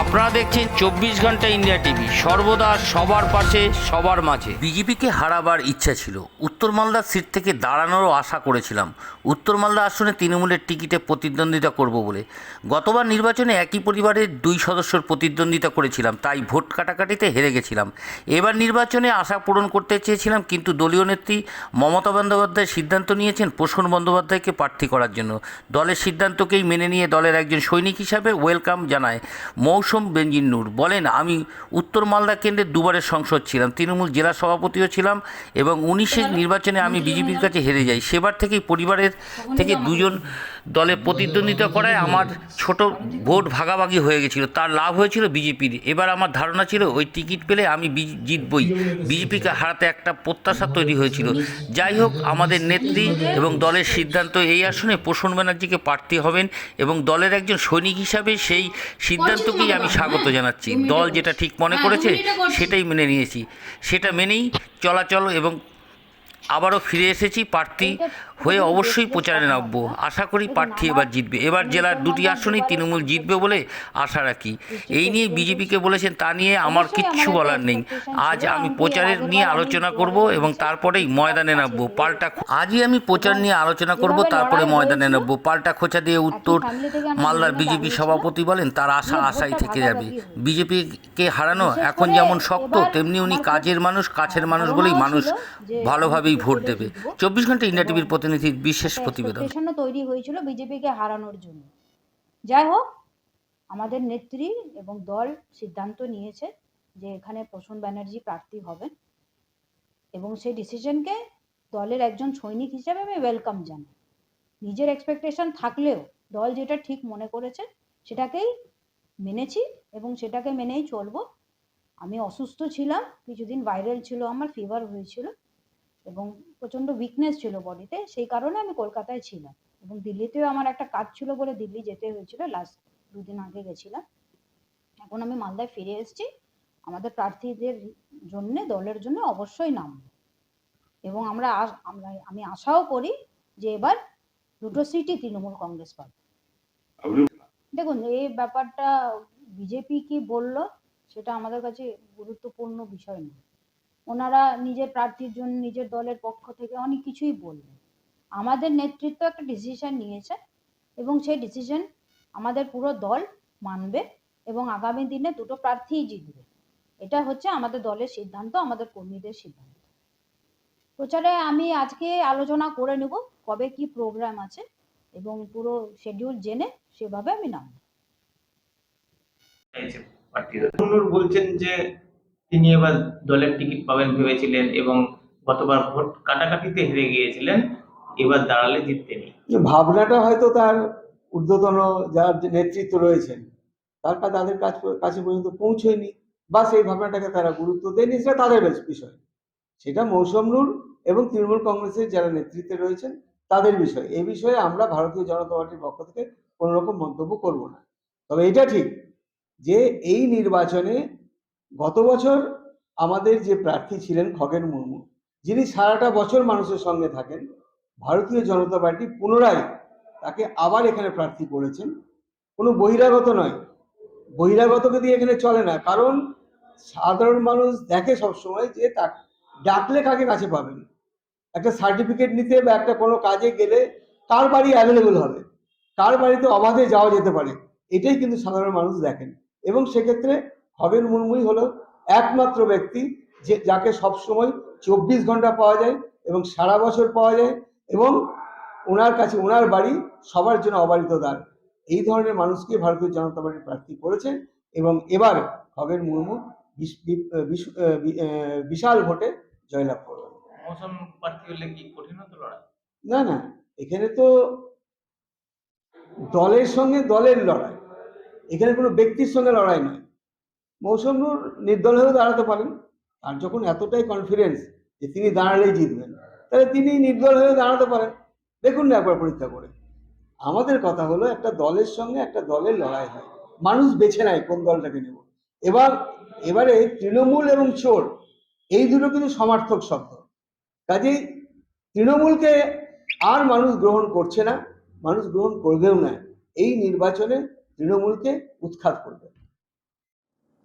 আপনারা দেখছেন চব্বিশ ঘণ্টা ইন্ডিয়া টিভি। সর্বদা সবার পাশে, সবার মাঝে। বিজেপিকে হারাবার ইচ্ছা ছিল। উত্তর মালদার সিট থেকে দাঁড়ানোরও আশা করেছিলাম। উত্তর মালদা আসনে তৃণমূলের টিকিটে প্রতিদ্বন্দ্বিতা করব বলে। গতবার নির্বাচনে একই পরিবারের দুই সদস্যর প্রতিদ্বন্দ্বিতা করেছিলাম, তাই ভোট কাটাকাটিতে হেরে গেছিলাম। এবার নির্বাচনে আশা পূরণ করতে চেয়েছিলাম, কিন্তু দলীয় নেত্রী মমতা বন্দ্যোপাধ্যায় সিদ্ধান্ত নিয়েছেন পোষণ বন্দ্যোপাধ্যায়কে প্রার্থী করার জন্য। দলের সিদ্ধান্তকেই মেনে নিয়ে দলের একজন সৈনিক হিসাবে ওয়েলকাম জানায় মৌসুম বেঞ্জিন নূর বলেন আমি উত্তর মালদা কেন্দ্রের দুবারের সংসদ ছিলাম তৃণমূল জেলা সভাপতিও ছিলাম এবং উনিশের নির্বাচনে আমি বিজেপির কাছে হেরে যাই। সেবার থেকেই পরিবারের থেকে দুজন দলে প্রতিদ্বন্দ্বিতা করায় আমার ছোট ভোট ভাগাভাগি হয়ে গেছিল তার লাভ হয়েছিল বিজেপির। এবার আমার ধারণা ছিল ওই টিকিট পেলে আমি জিতবই। বিজেপিকে হারাতে একটা প্রত্যাশা তৈরি হয়েছিল। যাই হোক আমাদের নেত্রী এবং দলের সিদ্ধান্ত এই আসনে পোষণ ব্যানার্জিকে প্রার্থী হবেন এবং দলের একজন সৈনিক হিসাবে সেই সিদ্ধান্তকেই আমি স্বাগত জানাচ্ছি। দল যেটা ঠিক মনে করেছে সেটাই মেনে নিয়েছি। সেটা মেনেই চলাচল এবং আবারও ফিরে এসেছি, প্রার্থী হয়ে অবশ্যই প্রচারে নামবো। আশা করি প্রার্থী এবার জিতবে। এবার জেলার দুটি আসনেই তৃণমূল জিতবে বলে আশা রাখি। এই নিয়ে বিজেপিকে বলেছেন, তা নিয়ে আমার কিচ্ছু বলার নেই। আজ আমি প্রচারের নিয়ে আলোচনা করব এবং তারপরেই ময়দানে নামবো। পাল্টা আজই আমি প্রচার নিয়ে আলোচনা করব, তারপরে ময়দানে নামবো। পাল্টা খোঁচা দিয়ে উত্তর মালদার বিজেপি সভাপতি বলেন, তার আশা আশাই থেকে যাবে। বিজেপিকে হারানো এখন যেমন শক্ত, তেমনি উনি কাজের মানুষ, কাছের মানুষ বলেই মানুষ ভালোভাবেই ভোট দেবে। চব্বিশ ঘণ্টা ইন্ডিয়া টিভির প্রতিনিধির বিশেষ প্রতিবেদন। তৈরি হয়েছিল বিজেপিকে হারানোর জন্য। যাই হোক আমাদের নেত্রী এবং দল সিদ্ধান্ত নিয়েছে যে এখানে প্রসূন ব্যানার্জি প্রার্থী হবেন এবং সেই ডিসিশনকে দলের একজন সৈনিক হিসেবে আমি ওয়েলকাম জানাই। নিজের এক্সপেকটেশন থাকলেও দল যেটা ঠিক মনে করেছে সেটাকেই মেনেছি এবং সেটাকে মেনেই চলবো। আমি অসুস্থ ছিলাম কিছুদিন ভাইরাল ছিল আমার ফিভার হয়েছিল। এবং প্রচণ্ড উইকনেস ছিল বডিতে সেই কারণে আমি কলকাতায় ছিলাম। এবং দিল্লিতেও আমার একটা কাজ ছিল বলে দিল্লি যেতে হয়েছিল লাস্ট দুদিন আগে গেছিলাম। এখন আমি মালদায় ফিরে এসেছি। আমাদের প্রার্থীদের জন্য দলের জন্য অবশ্যই নাম। এবং আমরা আমরা আমি আশাও করি যে এবার দুটো সিটই তৃণমূল কংগ্রেস পাবে। দেখুন এই ব্যাপারটা বিজেপি কি বলল সেটা আমাদের কাছে গুরুত্বপূর্ণ বিষয় নয়। ওনারা নিজের প্রার্থীর জন্য, নিজের দলের পক্ষ থেকে অনেক কিছুই বলবেন আমাদের নেতৃত্ব একটা ডিসিশন নিয়েছে এবং সেই ডিসিশন আমাদের পুরো দল মানবে এবং আগামী দিনে দুটো প্রার্থীই জিতবে। এটা হচ্ছে আমাদের দলের সিদ্ধান্ত, আমাদের কর্মীদের সিদ্ধান্ত। প্রচারে আমি আজকে আলোচনা করে নেব কবে কি প্রোগ্রাম আছে এবং পুরো শিডিউল জেনে সেভাবে আমি নামবো। বলছেন যে তিনি এবার দলের টিকিট পাবেন ভেবেছিলেন এবং গতবার ভোট কাটাকাটিতে হেরে গিয়েছিলেন, এবার দাঁড়ালে জিততেনি ভাবনাটা হয়তো তার ঊর্ধ্বতন যার নেতৃত্ব রয়েছেন, তার তাদের কাছ পর্যন্ত পৌঁছয়নি বা সেই ভাবনাটাকে তারা গুরুত্ব দেয়নি, সেটা তাদের বিষয়। সেটা মৌসুম নূর এবং তৃণমূল কংগ্রেসের যারা নেতৃত্বে রয়েছেন, তাদের বিষয়। এই বিষয়ে আমরা ভারতীয় জনতা পার্টির পক্ষ থেকে কোনো রকম মন্তব্য করব না। তবে এটা ঠিক যে এই নির্বাচনে গত বছর আমাদের যে প্রার্থী ছিলেন খগেন মুর্মু, যিনি সারাটা বছর মানুষের সঙ্গে থাকেন, ভারতীয় জনতা পার্টি পুনরায় তাকে আবার এখানে প্রার্থী করেছেন। কোনো বহিরাগত নয়। বহিরাগতকে দিয়ে এখানে চলে না, কারণ সাধারণ মানুষ দেখে সবসময় যে তা ডাকলে কাকে কাছে পাবেন? একটা সার্টিফিকেট নিতে বা একটা কোনো কাজে গেলে কার বাড়ি অ্যাভেলেবেল হবে? কার বাড়িতে অবাধে যাওয়া যেতে পারে? এটাই কিন্তু সাধারণ মানুষ দেখেন। এবং সেক্ষেত্রে হবেন মুর্মুই হলো একমাত্র ব্যক্তি যে যাকে সবসময় চব্বিশ ঘণ্টা পাওয়া যায় এবং সারা বছর পাওয়া যায় এবং ওনার কাছে ওনার বাড়ি সবার জন্য অবারিত দ্বার। এই ধরনের মানুষকে ভারতীয় জনতা পার্টি প্রার্থী করেছে এবং এবার খগেন মুর্মু বিশাল ভোটে জয়লাভ করবেন না না এখানে তো দলের সঙ্গে দলের লড়াই। এখানে কোনো ব্যক্তির সঙ্গে লড়াই নয়। মৌসুম নূর নির্দল হয়েও দাঁড়াতে পারেন। আর যখন এতটাই কনফিডেন্স যে তিনি দাঁড়ালেই জিতবেন, তাহলে তিনি নির্দল হয়ে দাঁড়াতে পারেন। দেখুন না একবার পরীক্ষা করে। আমাদের কথা হলো একটা দলের সঙ্গে একটা দলের লড়াই হয়। মানুষ বেছে নেয় কোন দলটাকে নেব। এবার, এবারে তৃণমূল এবং চোর, এই দুটো কিন্তু সমার্থক শব্দ। কাজেই তৃণমূলকে আর মানুষ গ্রহণ করছে না, মানুষ গ্রহণ করবেও না। এই নির্বাচনে তৃণমূলকে উৎখাত করবে।